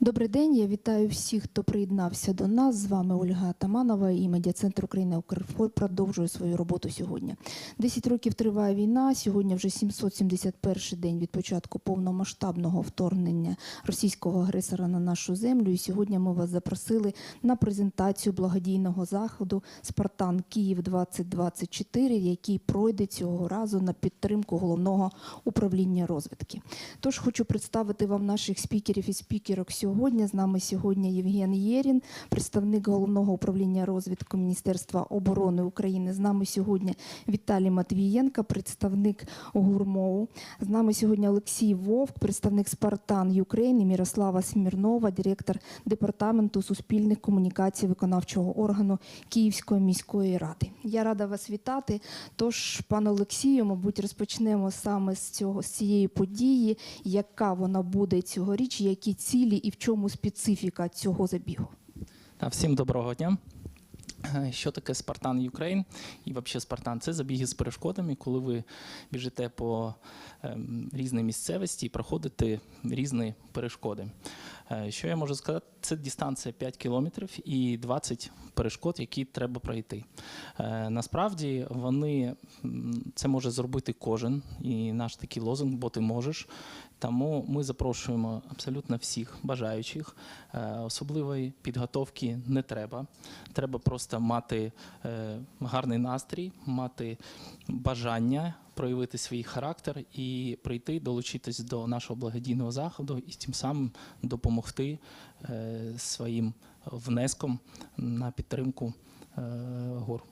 Добрий день. Я вітаю всіх, хто приєднався до нас. З вами Ольга Таманова і медіа-центр України Укрфор продовжує свою роботу сьогодні. Десять років триває війна. Сьогодні вже 771 день від початку повномасштабного вторгнення російського агресора на нашу землю. І сьогодні ми вас запросили на презентацію благодійного заходу Спартан Київ 2024, який пройде цього разу на підтримку головного управління розвідки. Тож хочу представити вам наших спікерів і спікерок сьогодні. З нами сьогодні Євген Єрін, представник головного управління розвідки Міністерства оборони України. З нами сьогодні Віталій Матвієнко, представник ГУРМОУ. З нами сьогодні Олексій Вовк, представник Спартан Юкрейн Мірослава Смірнова, директор департаменту суспільних комунікацій виконавчого органу Київської міської ради. Я рада вас вітати. Тож, пане Олексію, мабуть, розпочнемо саме з цього з цієї події, яка вона буде цьогоріч, які цілі і в чому специфіка цього забігу. Всім доброго дня. Е, Що таке Спартан Юкрейн і взагалі Спартан? Це забіги з перешкодами, коли ви біжите по ем, різній місцевості і проходите різні перешкоди. Е, Що я можу сказати? Це дистанція 5 кілометрів і 20 перешкод, які треба пройти. Е, Насправді вони це може зробити кожен, і наш такий лозунг, бо ти можеш. Тому ми запрошуємо абсолютно всіх бажаючих. Е, Особливої підготовки не треба. Треба просто мати е, гарний настрій, мати бажання проявити свій характер і прийти, долучитись до нашого благодійного заходу і тим самим допомогти е, своїм внеском на підтримку е, гор.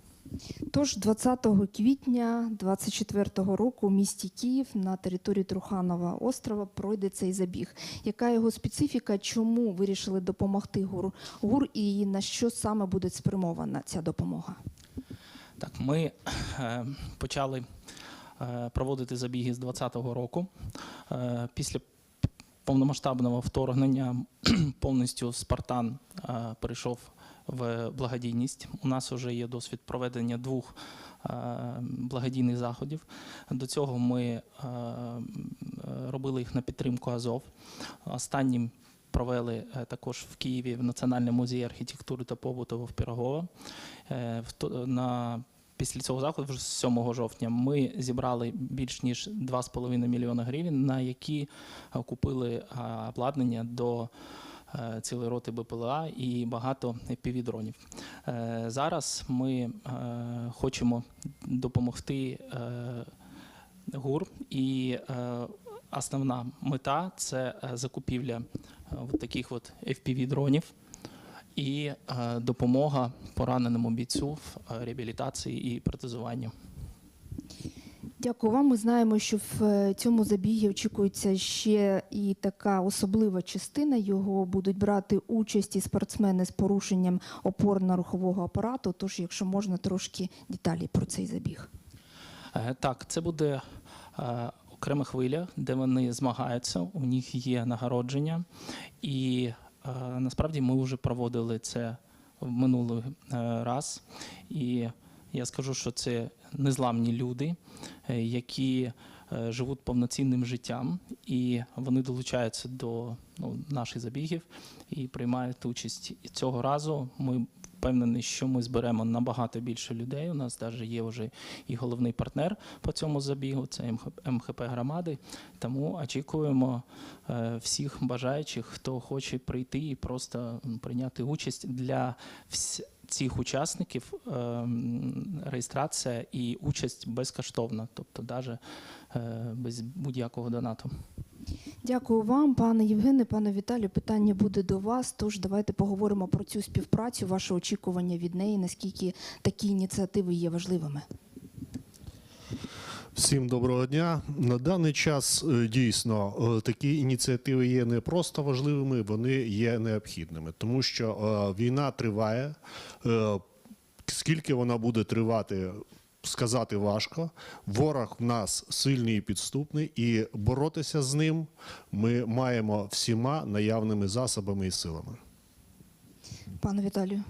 Тож 20 квітня 24 року у місті Київ на території Труханова острова пройде цей забіг. Яка його специфіка? Чому вирішили допомогти ГУР? ГУР і на що саме буде спрямована ця допомога? Так, ми е, почали е, проводити забіги з 2020 року. Е, після повномасштабного вторгнення повністю Спартан е, перейшов в благодійність. У нас вже є досвід проведення двох е, благодійних заходів. До цього ми е, робили їх на підтримку Азов. Останнім провели е, також в Києві в Національному музеї архітектури та побуту в Пірогова. На Після цього заходу, вже з 7 жовтня, ми зібрали більш ніж 2,5 мільйона гривень, на які купили обладнання до цілої роти БПЛА і багато півдронів. Зараз ми е, хочемо допомогти е, ГУР, і е, основна мета це е, закупівля е, таких от FPV-дронів і е, допомога пораненому бійцю в е, реабілітації і протезуванні. Дякую вам. Ми знаємо, що в е, цьому забігі очікується ще і така особлива частина. Його будуть брати участь і спортсмени з порушенням опорно-рухового апарату. Тож, якщо можна, трошки деталі про цей забіг. Е, Так, це буде е, окрема хвиля, де вони змагаються. У них є нагородження, і насправді ми вже проводили це в минулий раз. І я скажу, що це незламні люди, е, які е, живуть повноцінним життям, і вони долучаються до ну, наших забігів і приймають участь. І цього разу ми впевнений, що ми зберемо набагато більше людей. У нас навіть є вже і головний партнер по цьому забігу, це МХ- МХП громади. Тому очікуємо е, всіх бажаючих, хто хоче прийти і просто прийняти участь для вс- цих учасників. е, Реєстрація і участь безкоштовна, тобто навіть без будь-якого донату. Дякую вам, пане Євгене, пане Віталію. Питання буде до вас. Тож давайте поговоримо про цю співпрацю, ваше очікування від неї, наскільки такі ініціативи є важливими. Всім доброго дня. На даний час е, дійсно е, такі ініціативи є не просто важливими, вони є необхідними, тому що е, війна триває. Скільки вона буде тривати, сказати важко. Ворог в нас сильний і підступний, і боротися з ним ми маємо всіма наявними засобами і силами. Пане Віталію.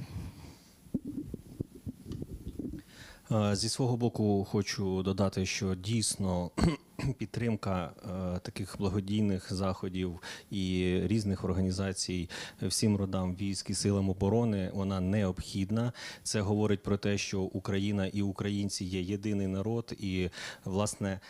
Е, Зі свого боку хочу додати, що дійсно підтримка е, таких благодійних заходів і різних організацій всім родам військ і силам оборони вона необхідна. Це говорить про те, що Україна і українці є єдиний народ, і власне.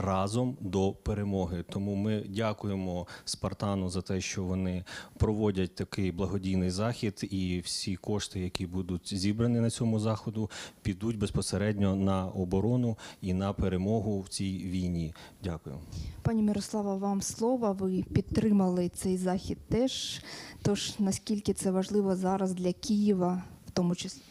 Разом до перемоги, тому ми дякуємо Спартану за те, що вони проводять такий благодійний захід, і всі кошти, які будуть зібрані на цьому заходу, підуть безпосередньо на оборону і на перемогу в цій війні. Дякую. Пані Мирослава, вам слово. Ви підтримали цей захід теж. Тож наскільки це важливо зараз для Києва, в тому числі?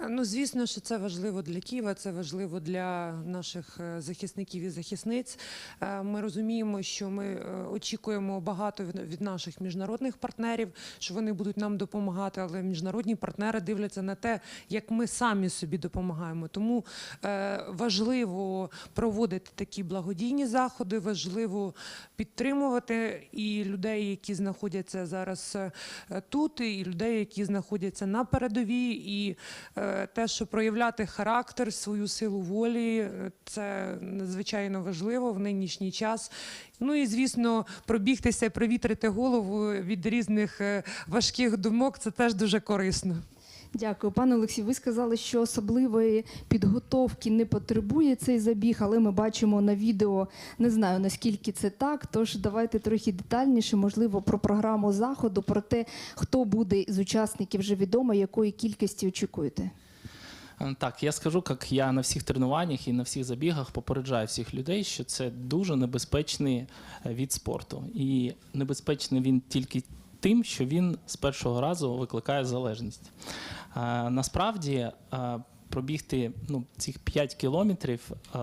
Ну, звісно, що це важливо для Києва, це важливо для наших е, захисників і захисниць. Е, Ми розуміємо, що ми е, очікуємо багато від- наших міжнародних партнерів, що вони будуть нам допомагати, але міжнародні партнери дивляться на те, як ми самі собі допомагаємо. Тому важливо проводити такі благодійні заходи, важливо підтримувати і людей, які знаходяться зараз тут, і людей, які знаходяться на передовій, і те, що проявляти характер, свою силу волі, е, це надзвичайно важливо в нинішній час. Ну і звісно, пробігтися, провітрити голову від різних е, важких думок це теж дуже корисно. Дякую, пане Олексій. Ви сказали, що особливої підготовки не потребує цей забіг, але ми бачимо на відео. Не знаю наскільки це так. Тож давайте трохи детальніше, можливо, про програму заходу, про те, хто буде з учасників вже відомо, якої кількості очікуєте. Е, Так, я скажу, як я на всіх тренуваннях і на всіх забігах попереджаю всіх людей, що це дуже небезпечний е, від спорту. І небезпечний він тільки тим, що він з першого разу викликає залежність. Е, Насправді е, пробігти ну, цих 5 кілометрів е,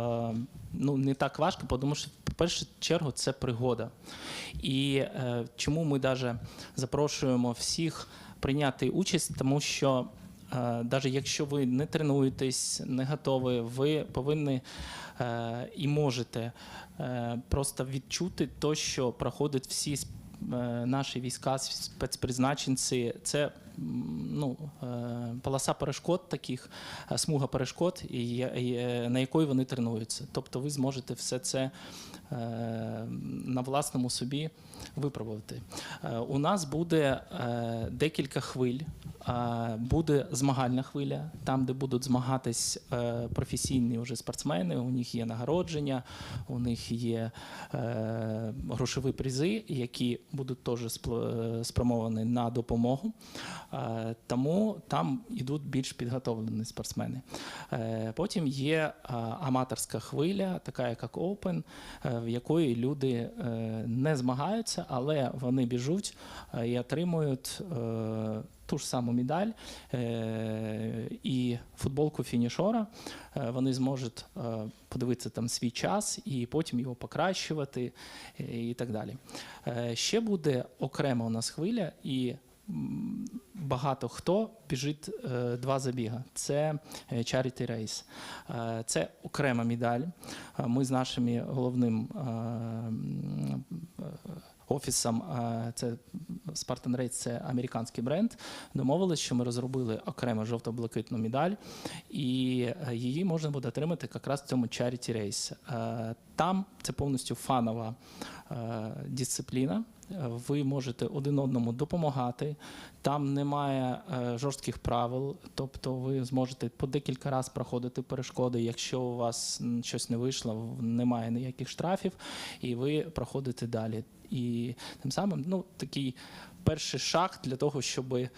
ну, не так важко, тому що, в першу чергу, це пригода. І е, чому ми навіть запрошуємо всіх прийняти участь, тому що навіть якщо ви не тренуєтесь, не готові, ви повинні е, і можете е, просто відчути те, що проходять всі наші війська, спецпризначенці. Це ну, е, полоса перешкод таких, е, смуга перешкод, і, е, на якої вони тренуються. Тобто ви зможете все це е, на власному собі випробувати. Е, У нас буде е, декілька хвиль. Буде змагальна хвиля, там, де будуть змагатись е, професійні вже спортсмени. У них є нагородження, у них є е, грошові призи, які будуть теж е, спрямовані на допомогу. Тому там йдуть більш підготовлені спортсмени. Потім є аматорська хвиля, така як Open, в якої люди не змагаються, але вони біжуть і отримують ту ж саму медаль е, і футболку фінішора. Е, Вони зможуть е, подивитися там свій час і потім його покращувати і так далі. Ще буде окрема у нас хвиля і. Багато хто біжить е, два забіга. Це Charity Race. Е, це окрема медаль. Ми з нашим головним е, офісом, це Spartan Race, це американський бренд. Домовились, що ми розробили окремо жовто-блакитну медаль, і е, її можна буде отримати якраз в цьому Charity Race. Е, Там це повністю фанова е, дисципліна. Ви можете один одному допомагати. Там немає жорстких правил, тобто ви зможете по декілька разів проходити перешкоди. Якщо у вас щось не вийшло, немає ніяких штрафів, і ви проходите далі. І тим самим ну, такий перший шаг для того, щоб е,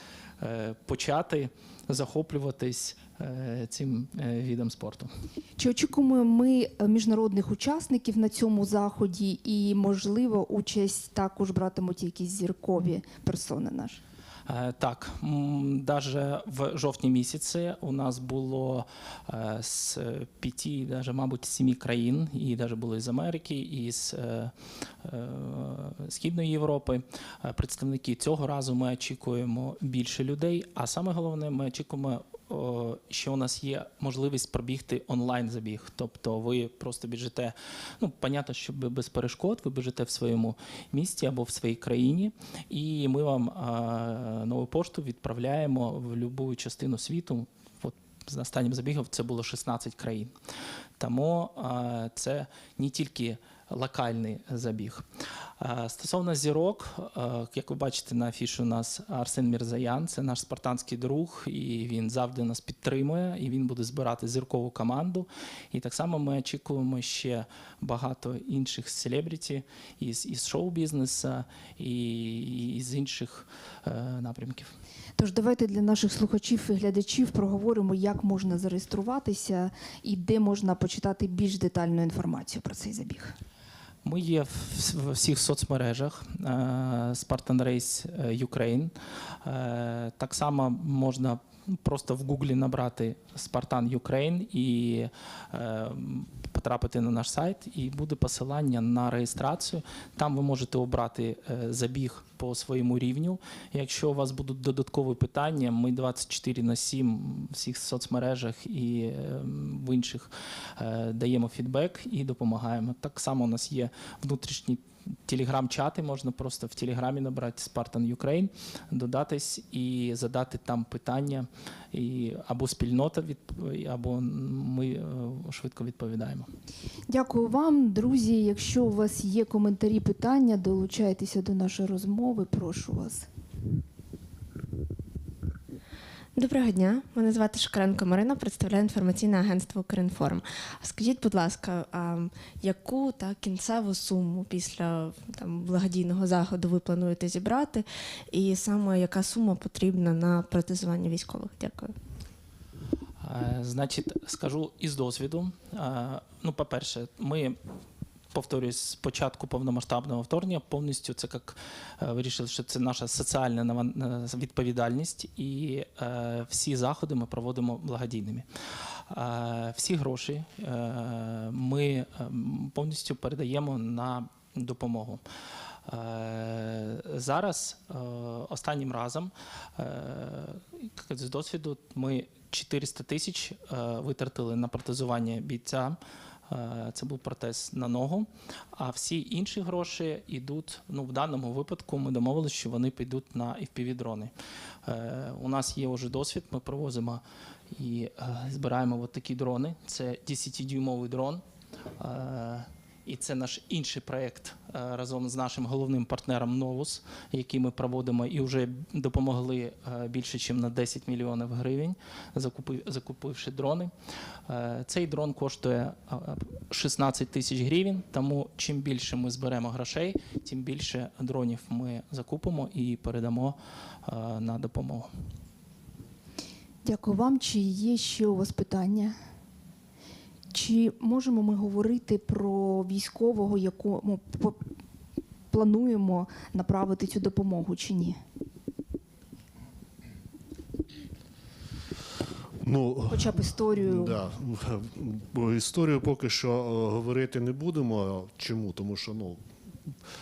почати захоплюватись е, цим відом спорту. Чи очікуємо ми е, міжнародних учасників на цьому заході, і можливо участь також братимуть якісь зіркові персони наші? Е, Так, навіть в жовтні місяці у нас було е, з п'яти, даже, мабуть, сімі країн, і навіть були з Америки, і з е, Східної Європи. Представники цього разу ми очікуємо більше людей. А саме головне, ми очікуємо, що у нас є можливість пробігти онлайн забіг. Тобто ви просто біжите, ну, понятно, що без перешкод, ви біжите в своєму місті або в своїй країні, і ми вам нову пошту відправляємо в будь-яку частину світу. От з останнім забігом це було 16 країн. Тому це не тільки локальний забіг. Е, Стосовно зірок, е, як ви бачите на афіші, у нас Арсен Мірзаян, це наш спартанський друг, і він завжди нас підтримує, і він буде збирати зіркову команду. І так само ми очікуємо ще багато інших селебріті із, із шоу-бізнесу і, і з інших е, напрямків. Тож давайте для наших слухачів і глядачів проговоримо, як можна зареєструватися і де можна почитати більш детальну інформацію про цей забіг. Ми є в, всіх соцмережах е, Spartan Race е, Ukraine. Е, Так само можна просто в Гуглі набрати Spartan Ukraine і потрапити на наш сайт, і буде посилання на реєстрацію. Там ви можете обрати е, забіг по своєму рівню. Якщо у вас будуть додаткові питання, ми 24 на 7 в всіх соцмережах і е, в інших е, даємо фідбек і допомагаємо. Так само у нас є внутрішні телеграм-чати, можна просто в телеграмі набрати Spartan Ukraine, додатись і задати там питання, і або спільнота від або ми е, швидко відповідаємо. Дякую вам, друзі. Якщо у вас є коментарі, питання, долучайтеся до нашої розмови. Прошу вас. Доброго дня, мене звати Шукаренко Марина, представляю інформаційне агентство Укрінформ. Скажіть, будь ласка, а яку та кінцеву суму після там благодійного заходу ви плануєте зібрати, і саме яка сума потрібна на протезування військових? Дякую. Е, Значить, скажу із досвіду. Е, Ну, по-перше, ми. Повторюсь, з початку повномасштабного вторгнення повністю це як е, вирішили, що це наша соціальна е, відповідальність, і е, всі заходи ми проводимо благодійними. Всі гроші ми повністю передаємо на допомогу. Зараз останнім разом з досвіду ми 400 тисяч витратили на протезування бійця. Е, Це був протез на ногу. А всі інші гроші йдуть. Ну, в даному випадку ми домовилися, що вони підуть на FPV-дрони. Е, У нас є вже досвід, ми привозимо і е, збираємо от такі дрони. Це 10-дюймовий дрон. І це наш інший проєкт е, разом з нашим головним партнером Novus, який ми проводимо і вже допомогли е, більше, ніж на 10 мільйонів гривень, закупи- закупивши дрони. Е, Цей дрон коштує е, 16 тисяч гривень, тому чим більше ми зберемо грошей, тим більше дронів ми закупимо і передамо на допомогу. Дякую вам. Чи є ще у вас питання? Чи можемо ми говорити про військового, якому плануємо направити цю допомогу, чи ні? Ну, Хоча б історію. Да. Історію поки що е, говорити не будемо. Чому? Тому що ну.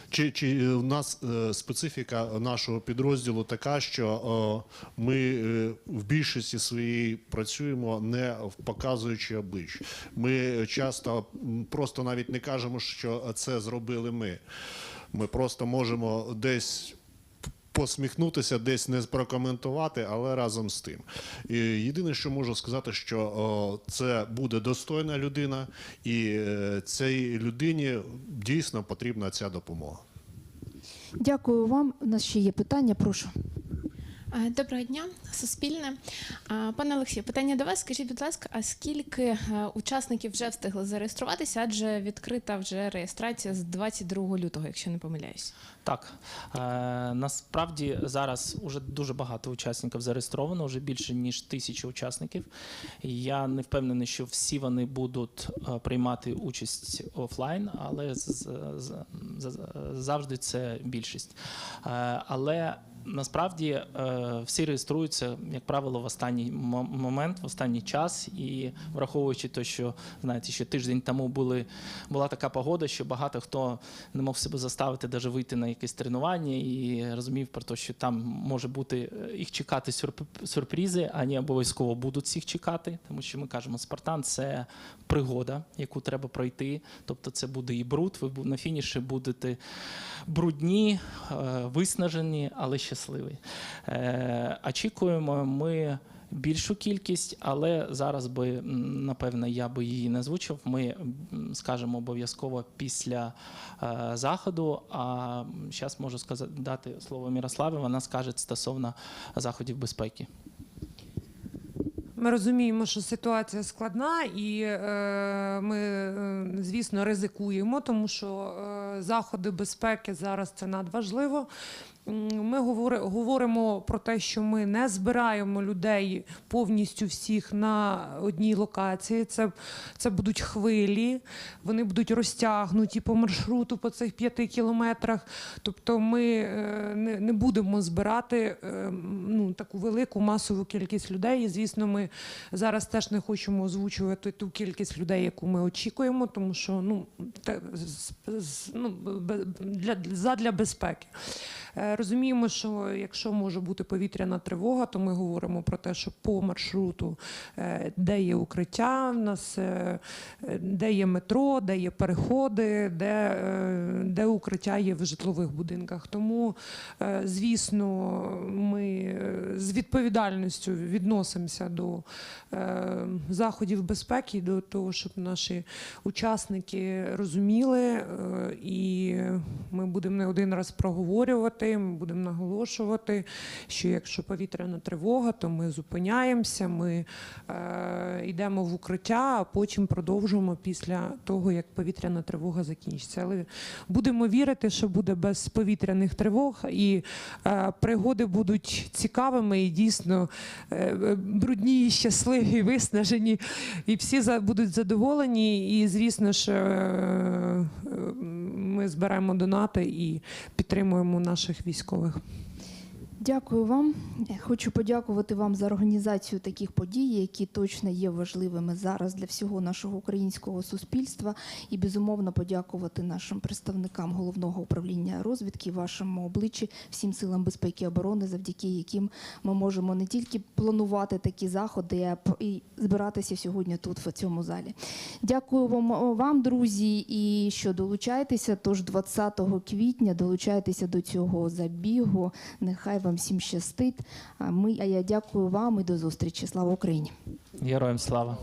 Чи, чи в нас е, специфіка нашого підрозділу така, що е, ми е, в більшості своїй працюємо не показуючи облич. Ми часто просто навіть не кажемо, що це зробили ми. Ми просто можемо десь посміхнутися, десь не прокоментувати, але разом з тим. І єдине, що можу сказати, що о, це буде достойна людина, і е, цій людині дійсно потрібна ця допомога. Дякую вам. У нас ще є питання. Прошу. Е, Доброго дня, Суспільне. Пане Олексію, питання до вас. Скажіть, будь ласка, а скільки е, учасників вже встигли зареєструватися? Адже відкрита вже реєстрація з 22 лютого, якщо не помиляюсь. Так, е, насправді зараз уже дуже багато учасників зареєстровано, вже більше ніж тисячі учасників. Я не впевнений, що всі вони будуть е, приймати участь офлайн, але завжди це більшість. Е, але Насправді е, всі реєструються, як правило, в останній момент, в останній час, і враховуючи те, що знаєте, що тиждень тому були була така погода, що багато хто не мог себе заставити навіть вийти на якесь тренування і розумів про те, що там може бути е, їх чекати сюрп- сюрпризи, а не обов'язково будуть всіх чекати, тому що ми кажемо, Спартан це пригода, яку треба пройти. Тобто це буде і бруд. Ви на фініші будете брудні, е, виснажені, але щасливі. Е, Очікуємо ми більшу кількість, але зараз би напевно я би її не озвучив. Ми скажемо обов'язково після е, заходу. А зараз можу сказати дати слово Мірославі. Вона скаже стосовно заходів безпеки. Ми розуміємо, що ситуація складна, і е, ми, е, звісно, ризикуємо, тому що е, заходи безпеки зараз це надважливо. Ми говоримо про те, що ми не збираємо людей повністю всіх на одній локації. Це, це будуть хвилі, вони будуть розтягнуті по маршруту по цих п'яти кілометрах. Тобто ми е, не, не будемо збирати е, ну, таку велику масову кількість людей. І, звісно, ми зараз теж не хочемо озвучувати ту кількість людей, яку ми очікуємо, тому що ну, те, ну, для, задля безпеки. Розуміємо, що якщо може бути повітряна тривога, то ми говоримо про те, що по маршруту, е, де є укриття, в нас е, де є метро, де є переходи, де, е, де укриття є в житлових будинках. Тому, звісно, ми з відповідальністю відносимося до заходів безпеки, до того, щоб наші учасники розуміли, і ми будемо не один раз проговорювати. Ми будемо наголошувати, що якщо повітряна тривога, то ми зупиняємося, ми е, йдемо в укриття, а потім продовжуємо після того, як повітряна тривога закінчиться. Але будемо вірити, що буде без повітряних тривог, і е, пригоди будуть цікавими і дійсно е, брудні, і щасливі, і виснажені, і всі за- будуть задоволені. І звісно ж, е, е, ми зберемо донати і підтримуємо наших військових військових. Дякую вам. Хочу подякувати вам за організацію таких подій, які точно є важливими зараз для всього нашого українського суспільства. І безумовно подякувати нашим представникам головного управління розвідки, вашому обличчі, всім силам безпеки і оборони, завдяки яким ми можемо не тільки планувати такі заходи, а і збиратися сьогодні тут, в цьому залі. Дякую вам, вам, друзі, і що долучайтеся. Тож 20 квітня долучайтеся до цього забігу. Нехай вам всім щастить. Ми, а я дякую вам і до зустрічі. Слава Україні! Героям слава!